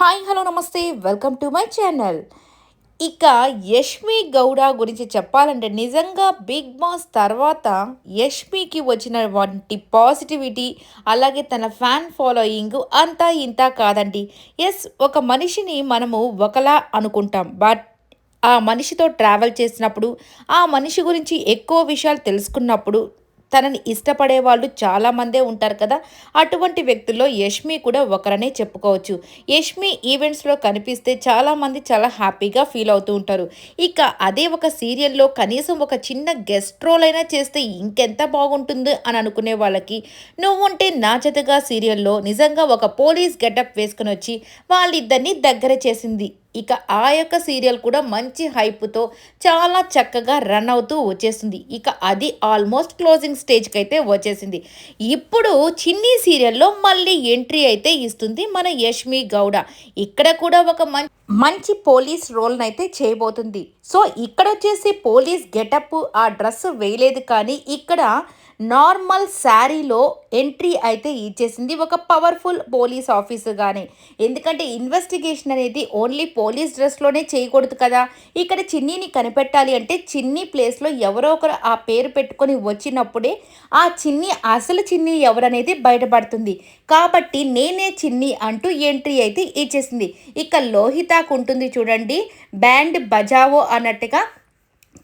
Hi hello నమస్తే. Welcome to my channel. ఇక యష్మి గౌడ గురించి చెప్పాలంటే నిజంగా బిగ్ బాస్ తర్వాత యష్మికి వచ్చిన వంటి పాజిటివిటీ అలాగే తన ఫ్యాన్ ఫాలోయింగ్ అంతా ఇంత కాదండి. ఎస్ ఒక మనిషిని మనము ఒకలా అనుకుంటాం. బట్ ఆ మనిషితో ట్రావెల్ చేసినప్పుడు ఆ మనిషి గురించి ఎక్కువ విషయాలు తెలుసుకున్నప్పుడు తనని ఇష్టపడే వాళ్ళు చాలామందే ఉంటారు కదా. అటువంటి వ్యక్తుల్లో యష్మి కూడా ఒకరనే చెప్పుకోవచ్చు. యష్మి ఈవెంట్స్లో కనిపిస్తే చాలామంది చాలా హ్యాపీగా ఫీల్ అవుతూ ఉంటారు. ఇక అదే ఒక సీరియల్లో కనీసం ఒక చిన్న గెస్ట్ రోల్ అయినా చేస్తే ఇంకెంత బాగుంటుంది అని అనుకునే వాళ్ళకి నువ్వుంటే నా జతగా సీరియల్లో నిజంగా ఒక పోలీస్ గెటప్ వేసుకుని వచ్చి వాళ్ళిద్దరినీ దగ్గర చేసింది. ఇక ఆ యొక్క సీరియల్ కూడా మంచి హైప్తో చాలా చక్కగా రన్ అవుతూ వచ్చేస్తుంది ఇక అది ఆల్మోస్ట్ క్లోజింగ్ స్టేజ్కి అయితే వచ్చేసింది. ఇప్పుడు చిన్ని సీరియల్లో మళ్ళీ ఎంట్రీ అయితే ఇస్తుంది మన యష్మి గౌడ. ఇక్కడ కూడా ఒక మంచి మంచి పోలీస్ రోల్ని అయితే చేయబోతుంది. సో ఇక్కడ వచ్చేసి పోలీస్ గెటప్ ఆ డ్రెస్ వేయలేదు కానీ ఇక్కడ నార్మల్ శారీలో ఎంట్రీ అయితే ఇచ్చేసింది ఒక పవర్ఫుల్ పోలీస్ ఆఫీసర్గానే ఎందుకంటే ఇన్వెస్టిగేషన్ అనేది ఓన్లీ పోలీస్ డ్రెస్లోనే చేయకూడదు కదా. ఇక్కడ చిన్నీని కనిపెట్టాలి అంటే చిన్ని ప్లేస్లో ఎవరో ఒకరు ఆ పేరు పెట్టుకొని వచ్చినప్పుడే ఆ చిన్ని అసలు చిన్ని ఎవరనేది బయటపడుతుంది. కాబట్టి నేనే చిన్ని అంటూ ఎంట్రీ అయితే ఇచ్చేసింది. ఇక లోహితాకు ఉంటుంది చూడండి. బ్యాండ్ బజావో అన్నట్టుగా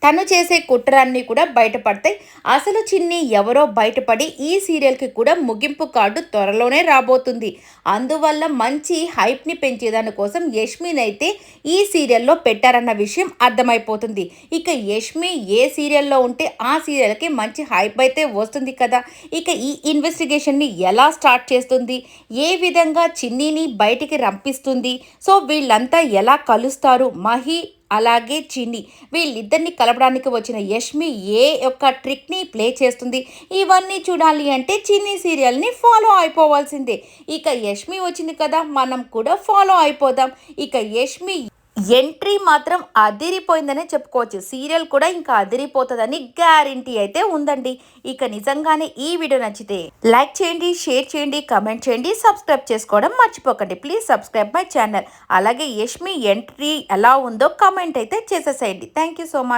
తను చేసే కుట్రన్నీ కూడా బయటపడతాయి. అసలు చిన్ని ఎవరో బయటపడి ఈ సీరియల్కి కూడా ముగింపు కార్డు త్వరలోనే రాబోతుంది. అందువల్ల మంచి హైప్ని పెంచేదాని కోసం యష్మిని అయితే ఈ సీరియల్లో పెట్టారన్న విషయం అర్థమైపోతుంది. ఇక యష్మి ఏ సీరియల్లో ఉంటే ఆ సీరియల్కి మంచి హైప్ అయితే వస్తుంది కదా. ఇక ఈ ఇన్వెస్టిగేషన్ని ఎలా స్టార్ట్ చేస్తుంది? ఏ విధంగా చిన్నీని బయటికి రంపిస్తుంది? సో వీళ్ళంతా ఎలా కలుస్తారు? మహి అలాగే చిన్ని. వీళ్ళిద్దరిని కలపడానికి వచ్చిన యష్మి ఏ యొక్క ట్రిక్ని ప్లే చేస్తుంది? ఇవన్నీ చూడాలి అంటే చిన్ని సీరియల్ని ఫాలో అయిపోవాల్సిందే. ఇక యష్మి వచ్చింది కదా మనం కూడా ఫాలో అయిపోదాం. ఇక యష్మి ఎంట్రీ మాత్రం అదిరిపోయిందనే చెప్పుకోవచ్చు. సీరియల్ కూడా ఇంకా అదిరిపోతుందని గ్యారంటీ అయితే ఉందండి. ఇక నిజంగానే ఈ వీడియో నచ్చితే లైక్ చేయండి షేర్ చేయండి కమెంట్ చేయండి సబ్స్క్రైబ్ చేసుకోవడం మర్చిపోకండి. Please subscribe my channel. అలాగే యష్మి ఎంట్రీ ఎలా ఉందో కమెంట్ అయితే చేసేసేయండి. Thank you so much.